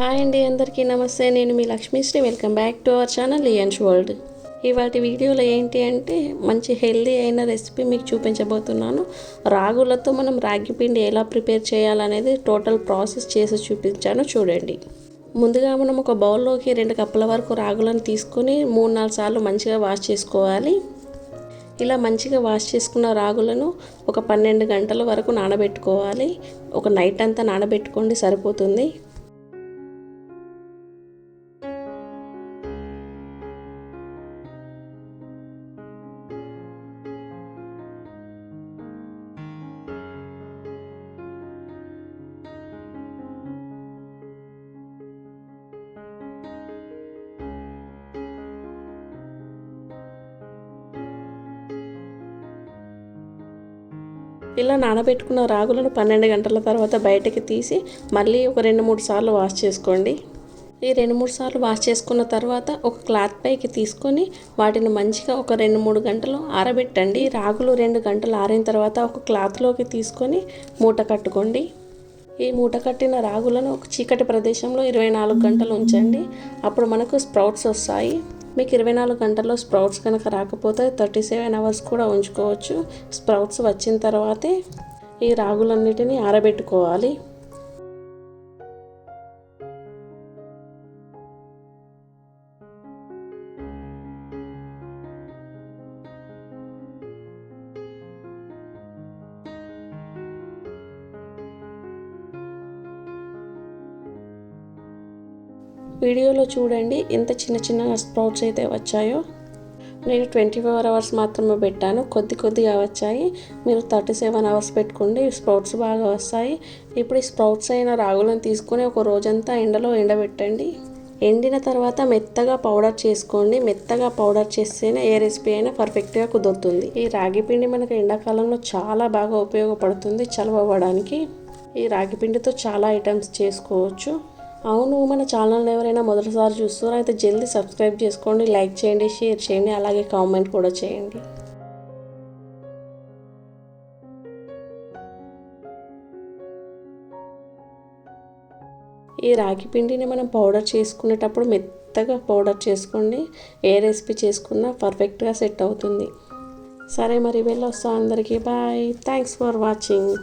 Hi అండి అందరికీ నమస్తే నేను మీ Lakshmisri. Welcome back to our channel lions world ఇవాటి వీడియోలో ఏంటి అంటే మంచి హెల్దీ అయిన రెసిపీ మీకు చూపించబోతున్నాను. రాగులతో మనం రాగి పిండి ఎలా ప్రిపేర్ చేయాలనేది టోటల్ ప్రాసెస్ చేసి చూపించాను చూడండి. ముందుగా మనం ఒక బౌల్లోకి రెండు కప్పుల వరకు రాగులను తీసుకొని మూడు నాలుగు సార్లు మంచిగా వాష్ చేసుకోవాలి. ఇలా మంచిగా వాష్ చేసుకున్న రాగులను ఒక పన్నెండు గంటల వరకు నానబెట్టుకోవాలి. ఒక నైట్ అంతా నానబెట్టుకోండి సరిపోతుంది. ఇలా నానబెట్టుకున్న రాగులను పన్నెండు గంటల తర్వాత బయటకి తీసి మళ్ళీ ఒక రెండు మూడు సార్లు వాష్ చేసుకోండి. ఈ రెండు మూడు సార్లు వాష్ చేసుకున్న తర్వాత ఒక క్లాత్ పైకి తీసుకొని వాటిని మంచిగా ఒక రెండు మూడు గంటలు ఆరబెట్టండి. రాగులు రెండు గంటలు ఆరిన తర్వాత ఒక క్లాత్లోకి తీసుకొని మూట కట్టుకోండి. ఈ మూట కట్టిన రాగులను ఒక చీకటి ప్రదేశంలో ఇరవై నాలుగు గంటలు ఉంచండి. అప్పుడు మనకు స్ప్రౌట్స్ వస్తాయి. మీకు ఇరవై నాలుగు గంటల్లో స్ప్రౌట్స్ కనుక రాకపోతే థర్టీ సెవెన్ అవర్స్ కూడా ఉంచుకోవచ్చు. స్ప్రౌట్స్ వచ్చిన తర్వాతే ఈ రాగులన్నిటిని ఆరబెట్టుకోవాలి. వీడియోలో చూడండి ఎంత చిన్న చిన్న స్ప్రౌట్స్ అయితే వచ్చాయో. నేను ట్వంటీ ఫోర్ అవర్స్ మాత్రమే పెట్టాను కొద్ది కొద్దిగా వచ్చాయి. మీరు థర్టీ సెవెన్ అవర్స్ పెట్టుకోండి స్ప్రౌట్స్ బాగా వస్తాయి. ఇప్పుడు ఈ స్ప్రౌట్స్ అయిన రాగులను తీసుకొని ఒక రోజంతా ఎండలో ఎండబెట్టండి. ఎండిన తర్వాత మెత్తగా పౌడర్ చేసుకోండి. మెత్తగా పౌడర్ చేస్తేనే ఏ రెసిపీ అయినా పర్ఫెక్ట్గా కుదురుతుంది. ఈ రాగి పిండి మనకు ఎండాకాలంలో చాలా బాగా ఉపయోగపడుతుంది చలవడానికి ఈ రాగి పిండితో చాలా ఐటమ్స్ చేసుకోవచ్చు. అవును మన ఛానల్ ఎవరైనా మొదటిసారి చూస్తారో అయితే జల్దీ సబ్స్క్రైబ్ చేసుకోండి లైక్ చేయండి షేర్ చేయండి అలాగే కామెంట్ కూడా చేయండి. ఈ రాగి పిండిని మనం పౌడర్ చేసుకునేటప్పుడు మెత్తగా పౌడర్ చేసుకోండి ఏ రెసిపీ చేసుకున్నా పర్ఫెక్ట్గా సెట్ అవుతుంది. సరే మరి వెళ్ళొస్తాం అందరికీ. బాయ్. Thanks for watching.